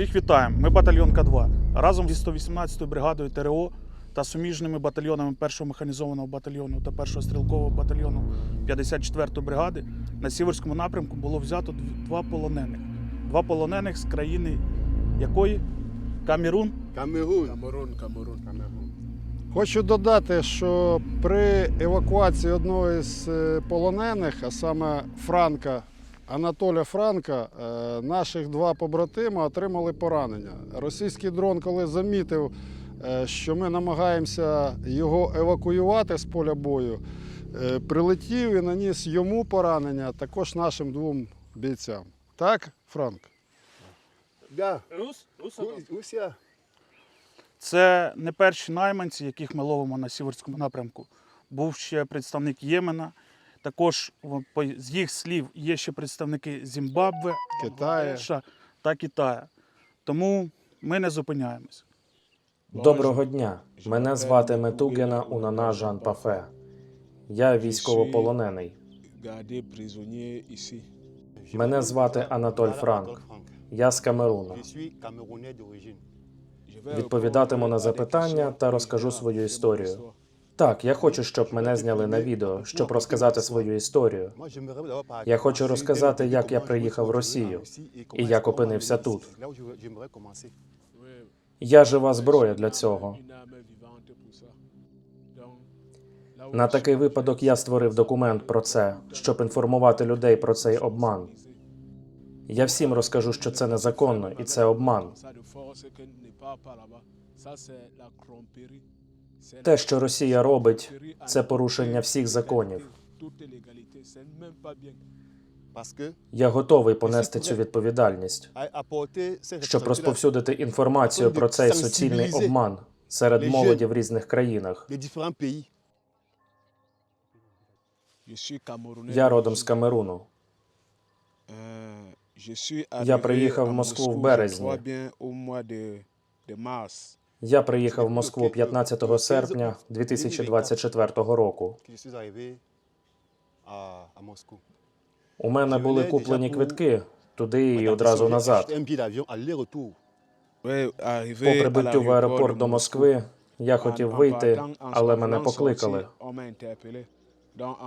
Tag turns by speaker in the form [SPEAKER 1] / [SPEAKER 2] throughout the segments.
[SPEAKER 1] Всіх вітаємо. Ми батальйон К2. Разом зі 118-ю бригадою ТРО та суміжними батальйонами 1-го механізованого батальйону та 1-го стрілкового батальйону 54-ї бригади на Сіверському напрямку було взято два полонених. Два полонених з країни якої? Камерун.
[SPEAKER 2] Камерун.
[SPEAKER 3] Камерун, Камерун.
[SPEAKER 2] Камерун.
[SPEAKER 4] Хочу додати, що при евакуації одного з е, полонених, а саме Франка, Анатоля Франка, е, наших два побратима отримали поранення. Російський дрон, коли замітив, е, що ми намагаємося його евакуювати з поля бою, е, прилетів і наніс йому поранення, також нашим двом бійцям. Так, Франк?
[SPEAKER 2] Да.
[SPEAKER 1] Рус?
[SPEAKER 2] Où c'est
[SPEAKER 1] Це не перші найманці, яких ми ловимо на Сіверському напрямку. Був ще представник Ємена. Також в- по- з їх слів є ще представники Зімбабве,
[SPEAKER 4] Китаю.
[SPEAKER 1] Та Китаю. Тому ми не зупиняємось.
[SPEAKER 5] Доброго дня. Мене звати Метугена Унана Жан Пафе. Я військовополонений. Мене звати Анатоль Франк. Я з Камеруна. Відповідатиму на запитання та розкажу свою історію. Так, я хочу, щоб мене зняли на відео, щоб розказати свою історію. Я хочу розказати, як я приїхав в Росію і як опинився тут. Я жива зброя для цього. На такий випадок я створив документ про це, щоб інформувати людей про цей обман. Я всім розкажу, що це незаконно і це обман. Те, що Росія робить, це порушення всіх законів. Я готовий понести цю відповідальність, щоб розповсюдити інформацію про цей суцільний обман серед молоді в різних країнах. Я родом з Камеруну.
[SPEAKER 3] Euh,
[SPEAKER 5] Я приїхав в Москву в березні. Я приїхав в Москву 15 серпня 2024 року. У мене були куплені квитки туди і одразу назад. По прибуттю в аеропорт до. Москви я хотів вийти, але мене покликали.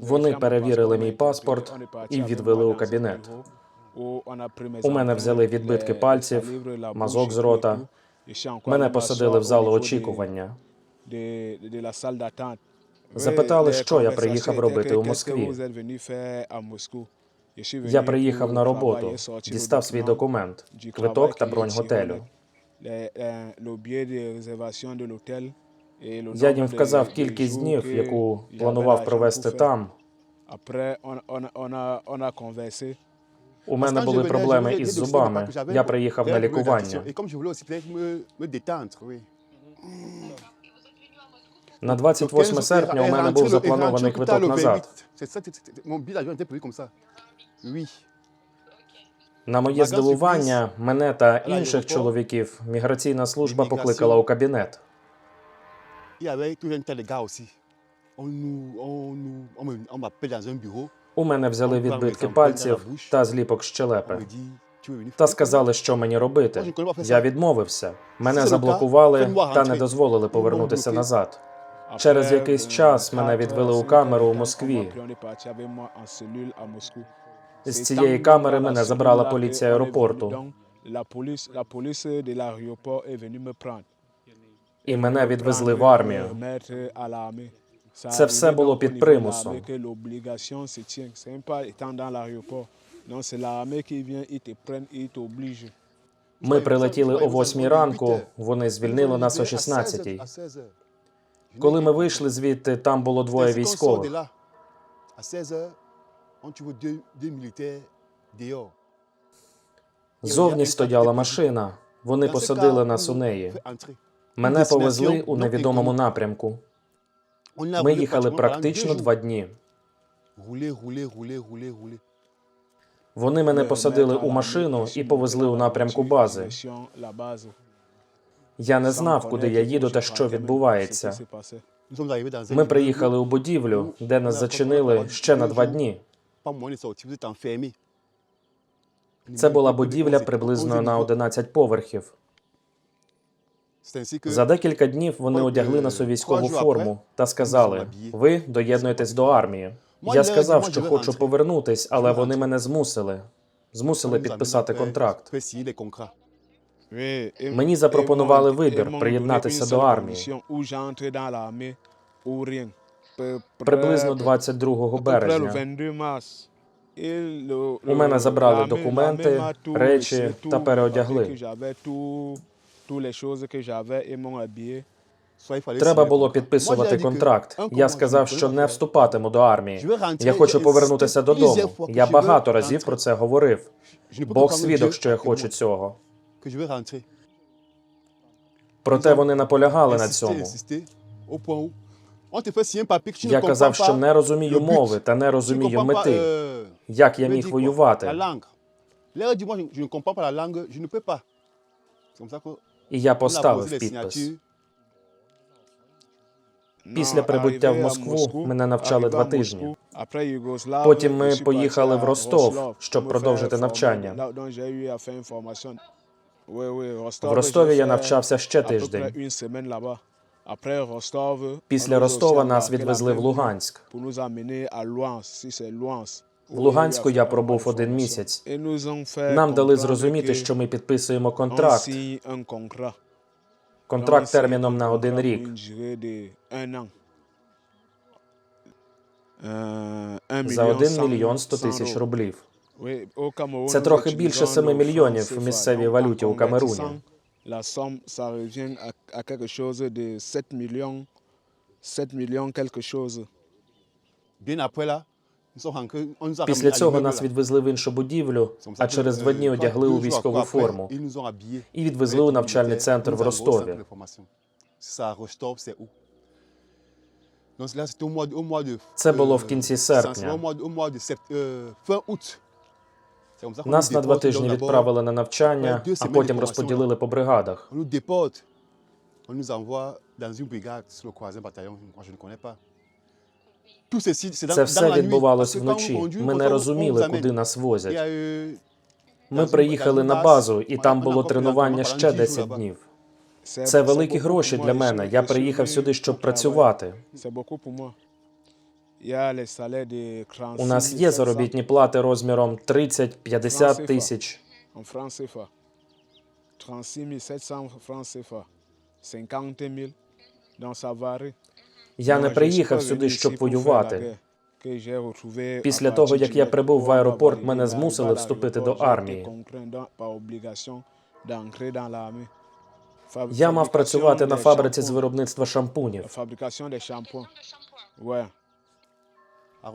[SPEAKER 5] Вони перевірили мій паспорт і відвели у кабінет. У мене взяли відбитки пальців, мазок з рота. Мене посадили в залу очікування. Запитали, що я приїхав робити у Москві. Я приїхав на роботу, дістав свій документ, квиток та бронь готелю.
[SPEAKER 3] euh,
[SPEAKER 5] Я їм вказав кількість днів, яку планував провести там. У мене були проблеми із зубами. Я приїхав на лікування. На 28 серпня у мене був запланований квиток назад. На моє здивування, мене та інших чоловіків міграційна служба покликала у кабінет.
[SPEAKER 2] Il
[SPEAKER 5] У мене взяли відбитки пальців та зліпок щелепи. Та сказали, що мені робити. Я відмовився. Мене заблокували та не дозволили повернутися назад. Через якийсь
[SPEAKER 3] euh,
[SPEAKER 5] час мене відвели у камеру у Москві. З цієї камери мене забрала поліція аеропорту. І мене відвезли в армію. Це все було під примусом. Ми прилетіли о 8 ранку, вони звільнили нас о 16.
[SPEAKER 2] À 16
[SPEAKER 5] Коли ми вийшли звідти, там було двоє військових.
[SPEAKER 2] À 16h, on trouve deux, deux militaires dehors.
[SPEAKER 5] Зовні стояла машина. Вони посадили нас у неї. Мене повезли у невідомому напрямку. Ми їхали практично два дні. Вони мене посадили у машину і повезли у напрямку бази. Я не знав, куди я їду та що відбувається.
[SPEAKER 2] un
[SPEAKER 5] Ми приїхали у будівлю, де нас зачинили ще на два дні. Це була будівля приблизно на 11 поверхів. За декілька днів вони одягли на собі військову форму та сказали: Ви доєднуєтесь до армії. Я сказав, що хочу повернутись, але вони мене змусили. Змусили підписати контракт. Мені запропонували вибір приєднатися до армії. Приблизно 22 березня.
[SPEAKER 3] У мене забрали документи, речі та переодягли.
[SPEAKER 5] Треба було підписувати контракт. Я сказав, що не вступатиму до армії. Я хочу повернутися додому. Я багато разів про це говорив. Бог свідок, що я хочу цього. Проте вони наполягали на цьому. Я казав, що не розумію мови та не розумію мети. Як я міг воювати? І я поставив підпис. Після прибуття в Москву мене навчали два тижні.
[SPEAKER 3] Потім ми поїхали в Ростов, щоб продовжити навчання.
[SPEAKER 5] В Ростові я навчався ще тиждень. Після Ростова нас відвезли в Луганськ. В Луганську я пробув один місяць. Нам дали зрозуміти, що ми підписуємо контракт. Контракт терміном на один рік. За 1 мільйон 100 тисяч рублів.
[SPEAKER 3] Це трохи більше 7 мільйонів в місцевій валюті у Камеруні.
[SPEAKER 5] Після цього нас відвезли в іншу будівлю, а через два дні одягли у військову форму і відвезли у навчальний центр в Ростові. Це було в кінці серпня. Нас на два тижні відправили на навчання, а потім розподілили по бригадах. Це все
[SPEAKER 2] quand
[SPEAKER 5] вночі. Ми не розуміли, куди нас возять. Ми приїхали на базу, і там було тренування ще
[SPEAKER 2] 10 jours
[SPEAKER 5] 10
[SPEAKER 2] là-bas.
[SPEAKER 5] днів. Це великі гроші для мене. Я приїхав сюди, щоб працювати. У нас є заробітні плати розміром 30-50 тисяч.
[SPEAKER 3] En francs CFA. 36 700 francs CFA. 50 000 dans Savary.
[SPEAKER 5] Я не приїхав сюди, щоб воювати. Після того, як я прибув в аеропорт, мене змусили вступити до армії. Я мав працювати на фабриці з виробництва шампунів.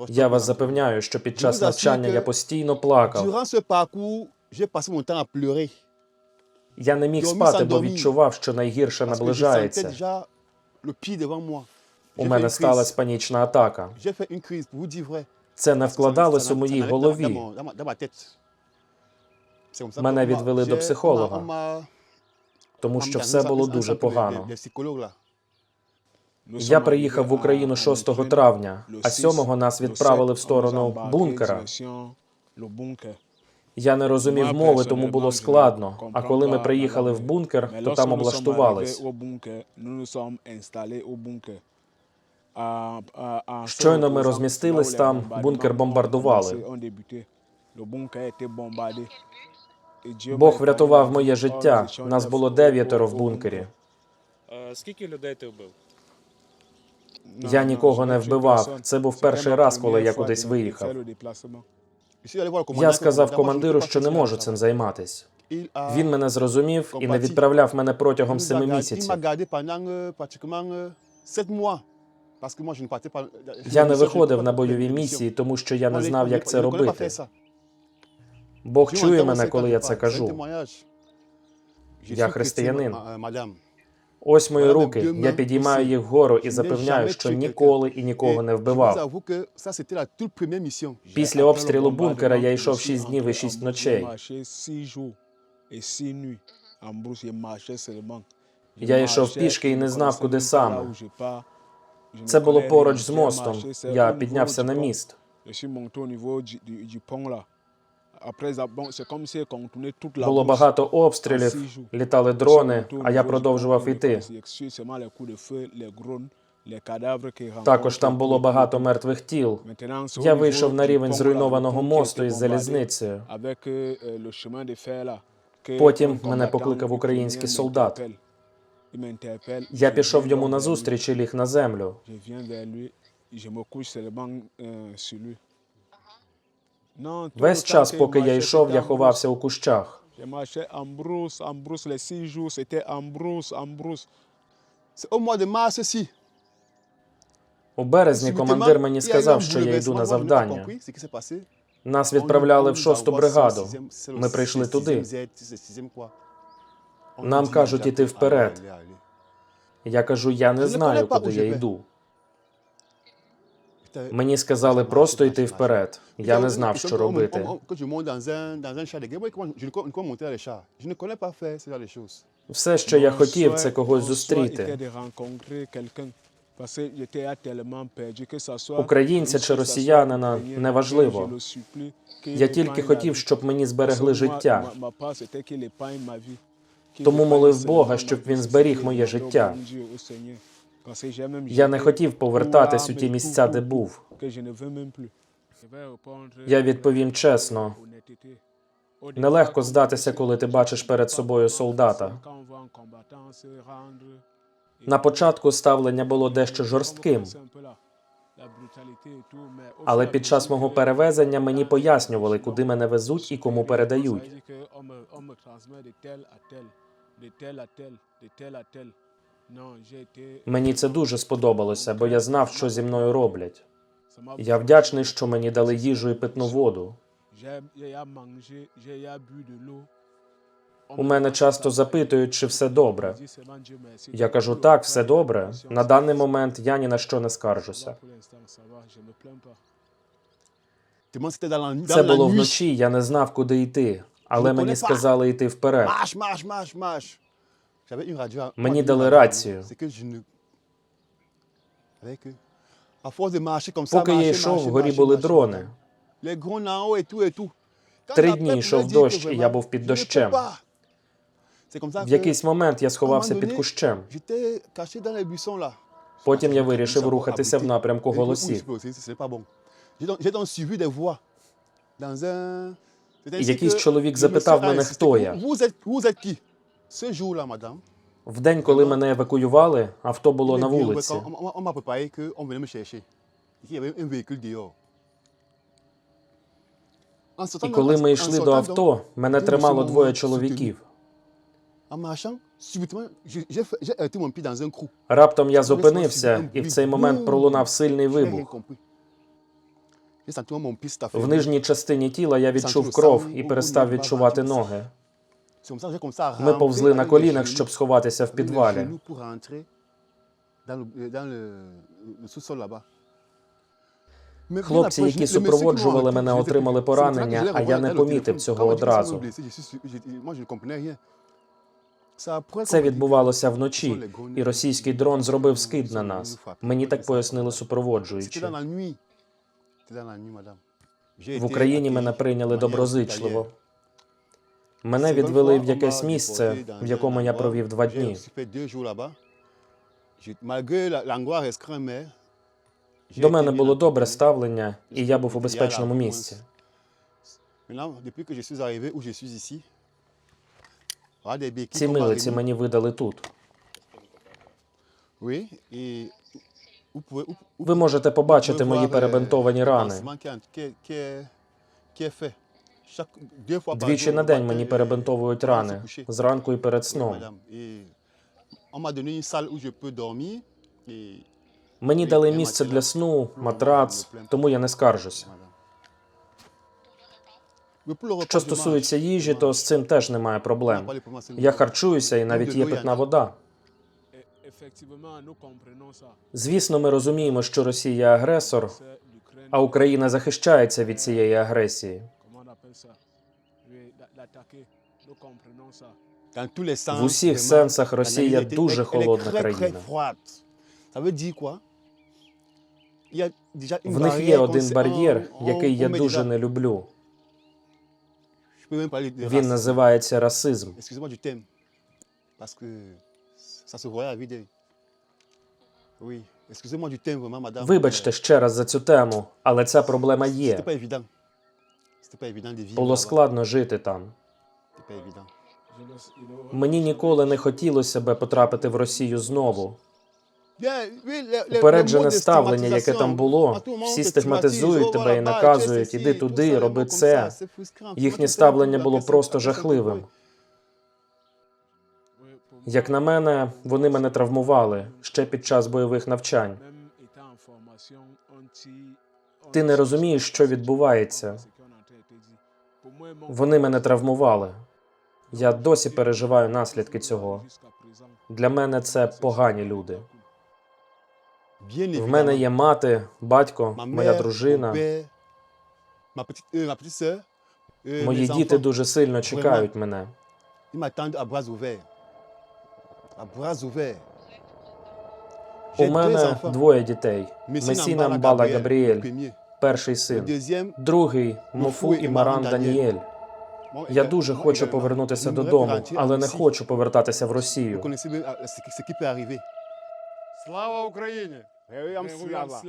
[SPEAKER 5] Я вас запевняю, що під час навчання я постійно плакав. Я не міг спати, бо відчував, що найгірше наближається. У мене сталася панічна атака. Це не вкладалось у моїй голові. Мене відвели до психолога. тому що все було дуже погано. Я приїхав в Україну 6 травня, а 7 нас відправили в сторону бункера. Я не розумів мови, тому було складно. А коли ми приїхали в бункер, то там облаштувались.
[SPEAKER 3] Щойно ми розмістились там, бункер бомбардували.
[SPEAKER 5] Бог врятував моє життя. Нас було дев'ятеро в бункері.
[SPEAKER 6] Е, Скільки людей ти вбив?
[SPEAKER 5] Я нікого не вбивав. Це був перший раз, коли я кудись виїхав. Я сказав командиру, що не можу цим займатись. Він мене зрозумів і не відправляв мене протягом семи місяців. Я не виходив на бойові місії, тому що я не знав, як це робити. Бог чує мене, коли я це кажу. Я християнин.
[SPEAKER 2] madame.
[SPEAKER 5] Ось мої руки. Я підіймаю їх вгору і запевняю, що ніколи і нікого не вбивав. Після обстрілу бункера я йшов 6 днів і 6 ночей. Я йшов пішки і не знав, куди саме. Це було поруч з мостом. Я піднявся на міст. Було багато обстрілів, літали дрони, а я продовжував іти. Також там було багато мертвих тіл. Я вийшов на рівень зруйнованого мосту із залізницею.
[SPEAKER 3] euh,
[SPEAKER 5] Потім мене покликав український солдат. Я пішов йому
[SPEAKER 3] donc
[SPEAKER 5] на
[SPEAKER 3] vers lui.
[SPEAKER 5] зустріч і ліг на землю.
[SPEAKER 3] Euh,
[SPEAKER 5] Весь час, поки я йшов, я ховався у кущах. У березні командир мені сказав, що я йду на завдання. Нас відправляли в шосту бригаду. Ми прийшли туди. Нам кажуть іти вперед. Я кажу, я не знаю, куди я йду. Мені сказали просто йти вперед. Я не знав, що робити. Все, що я хотів, це когось зустріти. Українця чи росіянина неважливо. Я тільки хотів, щоб мені зберегли життя. Тому молив Бога, щоб він зберіг моє життя. Я не хотів повертатись у ті місця, де був. Я відповім чесно. Нелегко здатися, коли ти бачиш перед собою солдата. На початку ставлення було дещо жорстким, але під час мого перевезення мені пояснювали, куди мене везуть і кому передають. Мені це дуже сподобалося, бо я знав, що зі мною роблять. Я вдячний, що мені дали їжу і питну воду. У мене часто запитують, чи все добре. Я кажу, так, все добре. На даний момент я ні на що не скаржуся. Це було вночі, я не знав, куди йти, але мені сказали йти вперед. Мені дали рацію. Поки я йшов, вгорі були дрони. Три дні йшов дощ, і я був під дощем. В якийсь момент я сховався під кущем. Потім я вирішив рухатися в напрямку голосів. І якийсь чоловік запитав мене, хто я. В день, коли мене евакуювали, авто було на вулиці. І коли ми йшли до авто, мене тримало двоє чоловіків. Раптом я зупинився, і в цей момент пролунав сильний вибух. В нижній частині тіла я відчув кров і перестав відчувати ноги. Ми повзли на колінах, щоб сховатися в підвалі. Хлопці, які супроводжували мене, отримали поранення, а я не помітив цього одразу. Це відбувалося вночі, і російський дрон зробив скид на нас. Мені так пояснили супроводжуючі. В Україні мене прийняли доброзичливо. Мене відвели в якесь місце, в якому я провів два дні. До мене було добре ставлення, і я був у безпечному місці. Ці милиці мені видали тут. Ви можете побачити мої перебинтовані рани. Двічі на день мені перебинтовують рани зранку і перед сном. Мені дали місце для сну, матрац, тому я не скаржуся. Що стосується їжі, то з цим теж немає проблем. Я харчуюся і навіть є питна вода. Звісно, ми розуміємо, що Росія агресор, а Україна захищається від цієї агресії. В усіх сенсах Росія дуже холодна країна. В них є один бар'єр, який я дуже не люблю. Він називається расизм.
[SPEAKER 2] Ça se voyait à la vidéo. Oui. Excusez-moi du thème, vraiment, madame.
[SPEAKER 5] Вибачте ще раз за цю тему, але ця проблема
[SPEAKER 2] C'était
[SPEAKER 5] є.
[SPEAKER 2] pas évident. C'était pas évident de vivre.
[SPEAKER 5] Було
[SPEAKER 2] là-bas.
[SPEAKER 5] складно жити там.
[SPEAKER 2] C'était pas évident.
[SPEAKER 5] Мені ніколи не хотілося би потрапити в Росію знову.
[SPEAKER 2] Bien, oui, le- le- le
[SPEAKER 5] Упереджене
[SPEAKER 2] de
[SPEAKER 5] ставлення, яке там було, всі стигматизують тебе і
[SPEAKER 2] oh,
[SPEAKER 5] наказують, іди туди, роби це. Їхнє ставлення було просто жахливим. Як на мене, вони мене травмували ще під час бойових навчань. Ти не розумієш, що відбувається. Вони мене травмували. Я досі переживаю наслідки цього. Для мене це погані люди. В мене є мати, батько, моя дружина.
[SPEAKER 2] euh, euh,
[SPEAKER 5] Мої діти дуже сильно чекають мене. У мене двоє дітей: Месіна Мбала Габріель, перший син, другий Мофу і Маран Даніель. Я дуже хочу повернутися додому, але не хочу повертатися в Росію.
[SPEAKER 2] euh.
[SPEAKER 4] Слава Україні!
[SPEAKER 2] Героям
[SPEAKER 3] слава.